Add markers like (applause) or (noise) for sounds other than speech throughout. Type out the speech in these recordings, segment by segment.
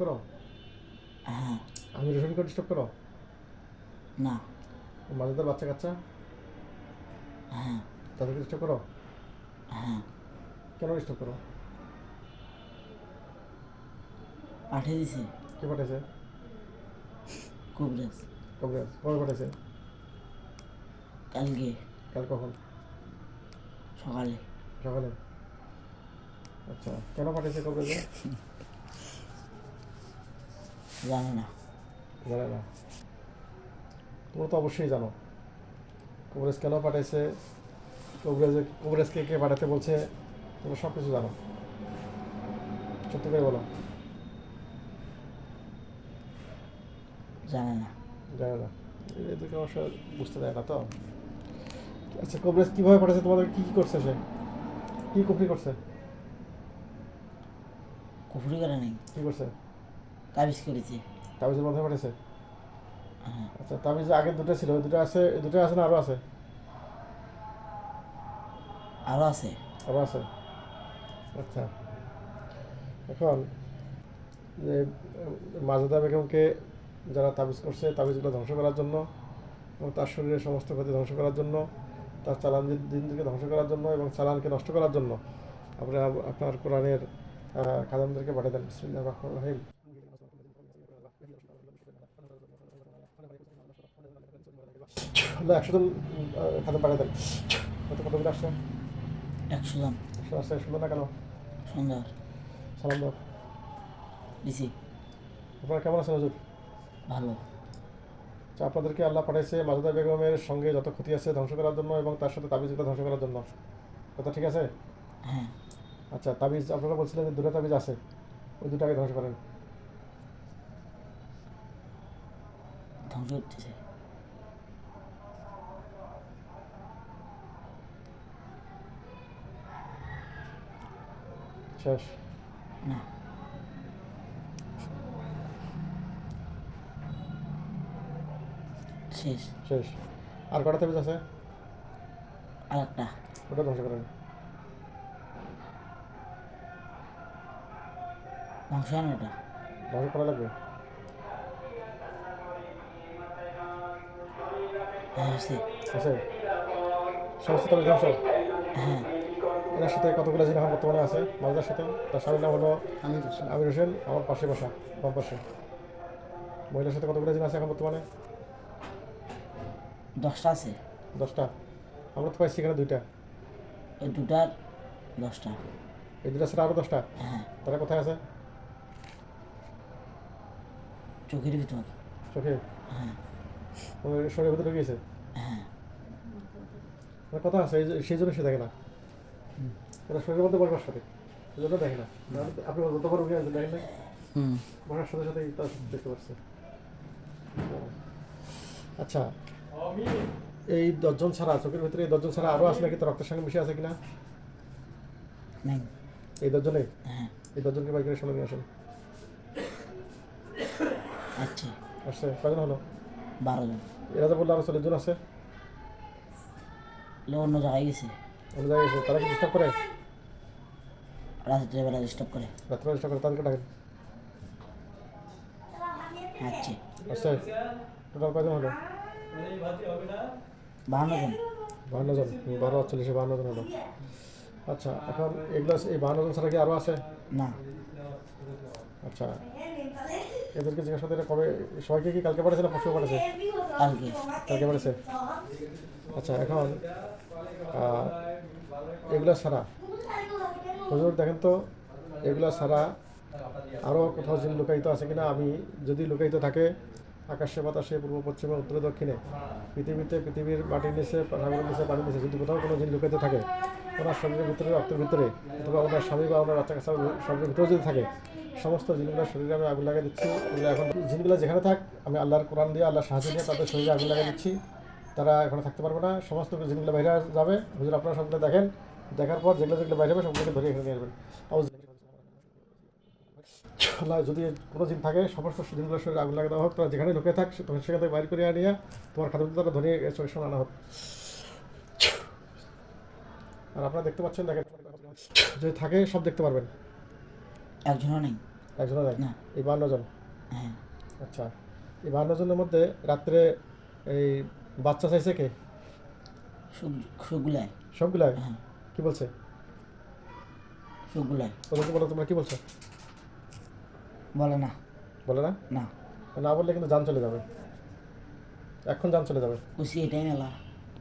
করো। হ্যাঁ। আমি রোশনকে ডিস্টার্ব করো। না। মাঝেদার বাচ্চা কাচ্চা? হ্যাঁ। তাদেরকে ডিস্টার্ব করো? হ্যাঁ। কেন ডিস্টার্ব করো? পাঠিয়ে দিছে। কে পাঠাইছে কবরেজ। কবে কবে পাঠাইছে কালকে। কাল কখন? সকালে। সকালে। আচ্ছা কেন পাঠিয়েছে কবে (laughs) জানে না। জানে না। তোমরা তো অবশ্যই জানো। কবরেজ কেন পাঠাইছে? কবরেজ কবরেজকে কে পাঠাতে বলছে? তোমরা সব কিছু জানো। সত্যি করে বলো। জানে না। জানে না। এদেরকে অবশ্য বুঝতে দেয় না তো। আচ্ছা কবরেজ কীভাবে পাঠাচ্ছে তোমাদের কী কী করছে সে? কী কুফরি করছে? কুফুরি করে নাই। কী করছে? তাবিজ করেছে। তাবিজের মধ্যে পাঠিয়েছে হ্যাঁ। আচ্ছা তাবিজ আগে দুটো ছিল দুটো আছে দুটো আছে না আরও আছে? আরও আছে। আরও আছে? আচ্ছা। এখন যে মাজেদা বেগমকে যারা তাবিজ করছে তাবিজগুলো ধ্বংস করার জন্য এবং তার শরীরের সমস্ত ক্ষতি ধ্বংস করার জন্য তার চালান দিনকে ধ্বংস করার জন্য এবং চালানকে নষ্ট করার জন্য আপনি আপনার কোরআনের খাদামদেরকে পাঠিয়ে দেন। বিসমিল্লাহির রহমানির রহিম। একশো জন খাদাম পাঠিয়ে দেন। কত কত আসছে? একশো জন। একশো আসছে শুনবেন না কেন? সুন্দর সালাম দাও। দিছি। আপনারা কেমন আছেন হুজুর? ভালো। আচ্ছা আপনাদেরকে আল্লাহ পাঠাইছে মাজেদা বেগমের সঙ্গে যত ক্ষতি আছে ধ্বংস করার জন্য এবং তার সাথে তাবিজগুলো ধ্বংস করার জন্য। কথা ঠিক আছে? হ্যাঁ। আচ্ছা তাবিজ আপনারা বলছিলেন যে দুটো তাবিজ আছে ওই দুটাকে ধ্বংস করেন। ধ্বংস করতেছে। শেষ না শেষ শেষ আর কটা তাবিজ আছে? আর একটা। ওটা ধ্বংস করেন। ধ্বংস হয় ওটা? ধ্বংস করা লাগবে? হ্যাঁ আছে। আছে? সমস্ত ধ্বংস? হ্যাঁ। এনার সাথে কতগুলো জিনিস আমার বর্তমানে আছে? মাজদার সাথে। তার স্বামীর নাম হলো আমির হোসেন। আমার পাশে বসা বাম পাশে। মহিলার সাথে কতগুলো জিনিস আছে এখন বর্তমানে? দশটা আছে। দশটা। আমরা তো পাইছি এখানে দুইটা। ওই দুটার দশটা। এই দুটা ছাড়া আরও দশটা? হ্যাঁ। তারা কোথায় আছে? চোখের ভিতর। চোখে? হ্যাঁ। ওই শরীরের ভিতরে গিয়েছে হ্যাঁ। মানে কথা আছে এই সেই জন্য সে দেখে না। ওরা শরীরের মধ্যে বসবার সাথে সেই জন্য দেখে না। তো আপনি যতবার উঠে আসবেন দেখেন না। হুম। বসার সাথে সাথেই তার দেখতে পাচ্ছে। আচ্ছা এই দশজন ছাড়া চোখের ভিতরে এই দশজন ছাড়া আরও আছে নাকি? তার রক্তের সঙ্গে মিশে আছে কিনা? এই দশজনে? হ্যাঁ। এই দশজনকে বাইক করে সামনে নিয়ে আসেন। আচ্ছা। আসছে। কজন হলো? বারো জন। এরা যে বলল আরও চল্লিশ জন আছে। অন্য জায়গায় গেছে। অন্য জায়গায় গেছে তারা কি ডিস্টার্ব করে? রাত্রেবেলা ডিস্টার্ব করে। রাত্রে ডিস্টার্ব করে তাদেরকে ডাকেন। আচ্ছা। আসছে টোটাল হলো? বাহান্ন জন। বাহান্ন জন বারো চল্লিশে বাহান্ন জন হলো। আচ্ছা এখন এগুলো এই বাহান্ন জন ছাড়া কি আরও আছে? না। আচ্ছা এদেরকে জিজ্ঞাসা করতে কবে সবাইকে কি কালকে পাঠাচ্ছে না পরশু পাঠাচ্ছে কালকে। কালকে পাঠাচ্ছে আচ্ছা এখন এগুলা ছাড়া। হুজুর, দেখেন তো, এগুলা ছাড়া আরও কোথাও জিন লুকায়িত আছে কিনা? আমি যদি লুকায়িত থাকে, আকাশে বাতাসে, পূর্ব, পশ্চিমে, উত্তরে, দক্ষিণে, পৃথিবীতে পৃথিবীর মাটির নিচে সাগরের নিচে, পানির নিচে, যদি কোথাও কোনো জিন লুকায়িত থাকে, ওনার শরীরের ভিতরে, রক্তের ভিতরে, অথবা ওনার স্বামী বা ওনার বাচ্চা কাচ্চা শরীরের ভিতরে যদি থাকে, সমস্ত জিনগুলোর শরীরে আমি আগুন লাগিয়ে দিচ্ছি। এগুলো এখন জিনগুলো যেখানে থাক, আমি আল্লাহর কোরআন দিয়ে, আল্লাহর সাহায্য নিয়ে তাদের শরীরে আগুন লাগিয়ে দিচ্ছি। তারা এখানে থাকতে পারবে না। সমস্ত জিনগুলো বাইরে যাবে। হুজুর, আপনারা সবগুলো দেখেন দেখার পর যেগুলো যেগুলো বাইরে হবে সবগুলোকে ধরে এখানে নিয়ে আসবেন। যদি কোনো জিন থাকে সমস্ত জিনগুলোর শরীরে আগুন দেওয়া হোক তারা যেখানে ঢুকে থাক তখন সেখান থেকে বাইর করে আনিয়া তোমার খাদ্য তারা ধরে চোখের সামনে আনা হোক। আর আপনারা দেখতে পাচ্ছেন দেখেন যদি থাকে সব দেখতে পারবেন। একজনও নেই। একজনও নাই? এই বান্ন জন? হ্যাঁ। আচ্ছা এই বান্ন জনের মধ্যে রাত্রে এই বাচ্চা চাইছে কে? সব- সবগুলাই। সবগুলাই? হ্যাঁ। কি বলছে? সবগুলাই ওদেরকে বলো তোমরা কি বলছো? বলে না। বলে না? না। না বললে কিন্তু যান চলে যাবে। এখন যান চলে যাবে। কুচি এটাই মেলা।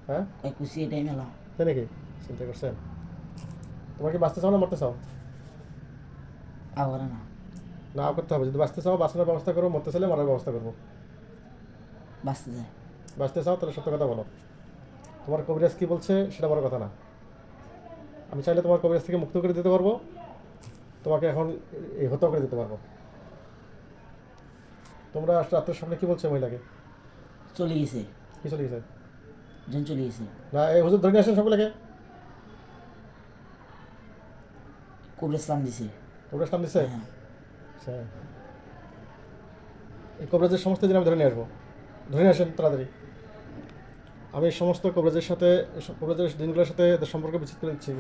হ্যাঁ? কুচি এটাই মেলা। তাই নাকি? চিন্তা করছেন? তোমার কি বাঁচতে চাও না মরতে চাও? আবার না। না করতে হবে। যদি বাঁচতে চাও বাঁচানোর ব্যবস্থা করো মরতে চাইলে মরার ব্যবস্থা করব। বাঁচতে যায় বাঁচতে চাও তাহলে সত্য কথা বলো। তোমার কবিরাজ কি বলছে সেটা বড় কথা না। আমি চাইলে তোমার কবিরাজ থেকে মুক্ত করে দিতে পারব। তোমাকে এখন এই হত্যা করে দিতে পারব। তোমরা রাত্রের সামনে কি বলছো মহিলাকে? চলে গেছে। কি চলে গেছে? জন চলে গেছে। না এই হুজুর ধরে আসেন সকলেকে। কবরস্থান দিছে। কবিরাজ নাম দিচ্ছে হ্যাঁ। আচ্ছা। এই কবরাজের সমস্ত দিন আমি ধরে নিয়ে আসব। ধরে নিয়ে আসেন তাড়াতাড়ি। আমি সমস্ত কবরাজের সাথে কবরাজের দিনগুলোর সাথে সম্পর্ক বিচ্ছিত করে দিচ্ছি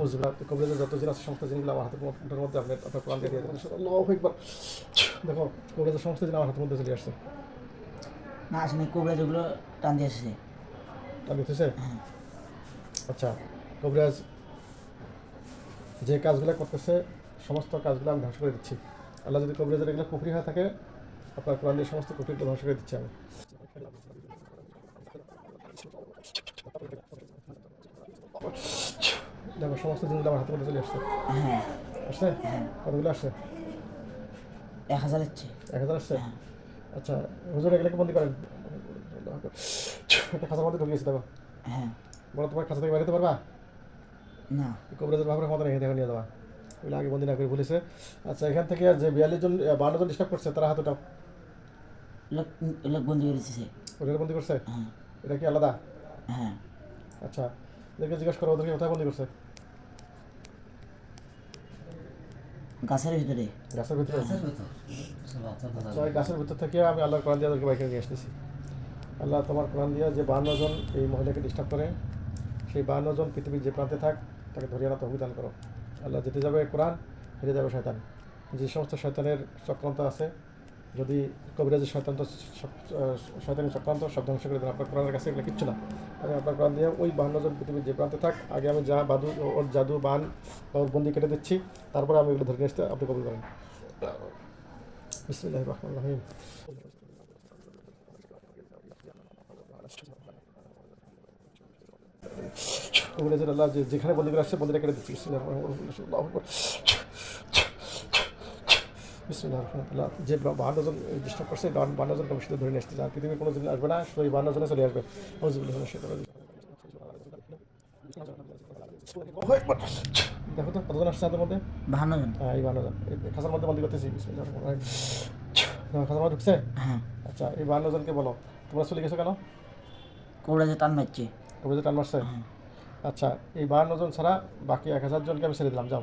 আপনি যত জিনিস আছে সমস্ত জিনিসগুলো আমার হাতের মধ্যে মধ্যে আপনি আপনার প্রাণ দিয়ে দিয়ে দেবেন। আল্লাহু আকবার। দেখো কবরাজের সমস্ত জিনিস আমার হাতের মধ্যে চলে আসছে না আসলে কোবরা যেগুলো টান দিয়ে তা বুঝতেছে হ্যাঁ। আচ্ছা কবিরাজ যে কাজগুলো করতেছে সমস্ত কাজগুলো আমি ধ্বংস করে দিচ্ছি। আল্লাহ যদি কবিরাজের এগুলো কুফরি হয়ে থাকে আপনার কোরআন দিয়ে সমস্ত কুফরিগুলো ধ্বংস করে দিচ্ছি আমি। দেখো সমস্ত জিনিসগুলো আমার মধ্যে চলে আসছে। হ্যাঁ। আসছে? কতগুলো আসছে? এক হাজার হচ্ছে এক হাজার আসছে? হ্যাঁ। আচ্ছা হুজুর এগুলোকে বন্দি করেন। একটা খাঁচার মধ্যে ঢুকিয়েছি দেখো। হ্যাঁ। বলো তোমার খাঁচা থেকে বেরোতে পারবা? না। কবিরাজের ভাবের ক্ষমতা নেই দেখে নিয়ে যাওয়া। ওগুলো আগে বন্দি না করে বলেছে। আচ্ছা এখান থেকে যে বিয়াল্লিশ জন বান্ন জন ডিস্টার্ব করছে তারা হাতটা লোক বন্দি করে দিছে ওদের বন্দি করছে? হ্যাঁ। এটা কি আলাদা? হ্যাঁ। আচ্ছা ওদেরকে জিজ্ঞেস করো ওদেরকে কোথায় বন্দি করছে? গাছের ভিতরে? গাছের ভিতরে। আচ্ছা গাছের ভিতর থেকে আমি আল্লাহর কোরআন দিয়ে ওদেরকে বাইকে নিয়ে আসতেছি। আল্লাহ তোমার কোরআন দিয়া যে বান্ন জন এই মহিলাকে ডিস্টার্ব করে সেই বান্ন জন পৃথিবীর যে প্রান্তে থাক তাকে ধরিয়ে আনা তহবিল দান করো। আল্লাহ যেতে যাবে কোরআন হেরে যাবে শয়তান। যে সমস্ত শয়তানের চক্রান্ত আছে যদি কবিরাজের শয়তান্ত শয়তানের চক্রান্ত, সব ধ্বংস করে দেন, আপনার কোরআনের কাছে এগুলো কিচ্ছু না। আমি আপনার কোরআন দিয়ে ওই বান্ন জন পৃথিবীর যে প্রান্তে থাক, আগে আমি যা বাদু, ওর জাদু, বান বা ওর বন্দি কেটে দিচ্ছি, তারপরে আমি এগুলো ধরে নিয়ে আসতে আপনি কবুল করেন। যেখানে বন্দি করে আসছে বন্দিটা কেটে দিচ্ছি। বিসমিল্লাহির রহমানির রহিম। আল্লাহু আকবার। বিসমিল্লাহির রহমানির আল্লাহ যে বাহান্ন জন ডিস্টার্ব করছে বাহান্ন জন কমিশনে ধরে নিয়ে আসতে আর পৃথিবীর কোনো জন আসবে না শুধু এই বাহান্ন জনে চলে আসবে। দেখো তো কতজন আসছে তাদের মধ্যে? বাহান্ন জন। হ্যাঁ এই বাহান্ন জন। এই খাঁচার মধ্যে বন্দি করতেছি খাঁচার মধ্যে ঢুকছে? হ্যাঁ। আচ্ছা এই বাহান্ন জনকে বলো তোমরা চলে গেছো কেন? কোবরা যে টান মারছে। কবিতা টান মারছে? হ্যাঁ। আচ্ছা এই বাহান্ন জন ছাড়া বাকি এক হাজার জনকে আমি ছেড়ে দিলাম যাও।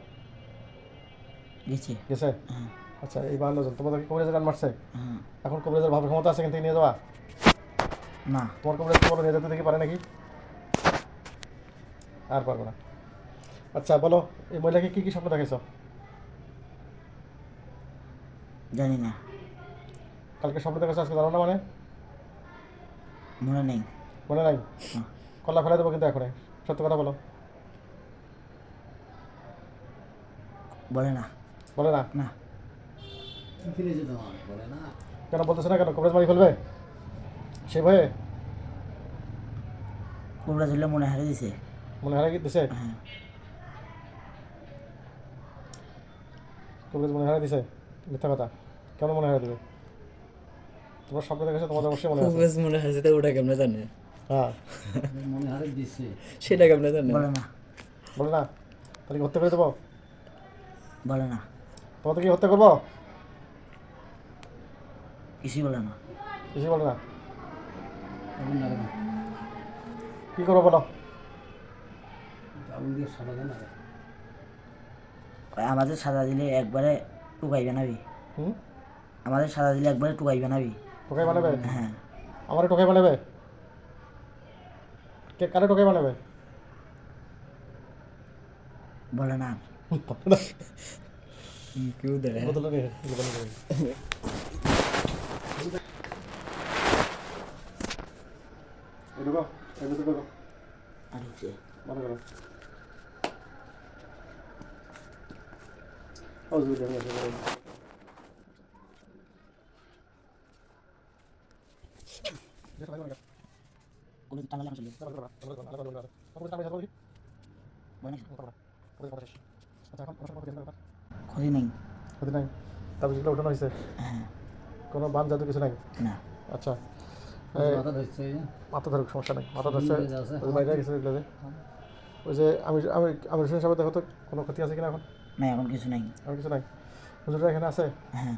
গেছে। গেছে? হ্যাঁ। আচ্ছা এই বাহান্ন জন। তোমাদেরকে কবিরাজের টান মারছে? এখন কবিরাজের ভাবের ক্ষমতা আছে এখান থেকে নিয়ে যাওয়া না। তোমার কবিরাজ তোমার নিয়ে যেতে দেখি পারে নাকি? আর পারবে না। আচ্ছা বলো এই মহিলাকে কী কী স্বপ্ন দেখেছ জানি না। কালকে স্বপ্ন দেখেছ আজকে জানো না মানে? মনে নেই। মনে নাই? না। কল্লা ফেলে দেবো কিন্তু এখন সত্য কথা বলো। বলে না। বলে না? না। কেন বলতেছে না কেন? কবিরাজ মারি ফেলবে? সে ভয়ে? কোবরা ধরলে মনে হারিয়ে দিছে। মনে হারাই দিছে? হ্যাঁ। কবিরাজ মনে হারাই দিছে? মিথ্যা কথা। কেন মনে হারাই দেবে? তোমার স্বপ্ন দেখেছ তোমাদের অবশ্যই মনে আছে। খুবই মনে হয় সেটা ওটা কেমনে জানে? হ্যাঁ। মনে হারিয়ে দিছে। সেটা কেমনে জানে? বলে না। বলে না? তাহলে কি হত্যা করে দেবো? বলে না। তোমাদের কি হত্যা করব? কিছুই বলে না। কিছু বলে না? কি করব বলো? আমাদের সাদা দিলে একবারে টুকাইবে বানাবি। হুম? আমাদের সাদা দিলে একবারে টুকাই বানাবি। টোকাই বানাবে? হ্যাঁ। আমার টোকাই বানাবে? কে কারে টোকাই বানাবে? বলে না। কেউ দেয় ক্ষতি নেই ক্ষতি নাই তারপর যেগুলো উঠানো হয়েছে হ্যাঁ কোনো বান জাদু কিছু নাই না আচ্ছা মাথা ধরুক সমস্যা নেই মাথা ধরছে বাইরে গেছে এগুলো যে। ওই যে আমি আমি আমি রসুন হিসাবে দেখো তো কোনো ক্ষতি আছে কিনা এখন? না এখন কিছু নাই। এখন কিছু নাই। হুজুরটা এখানে আছে? হ্যাঁ।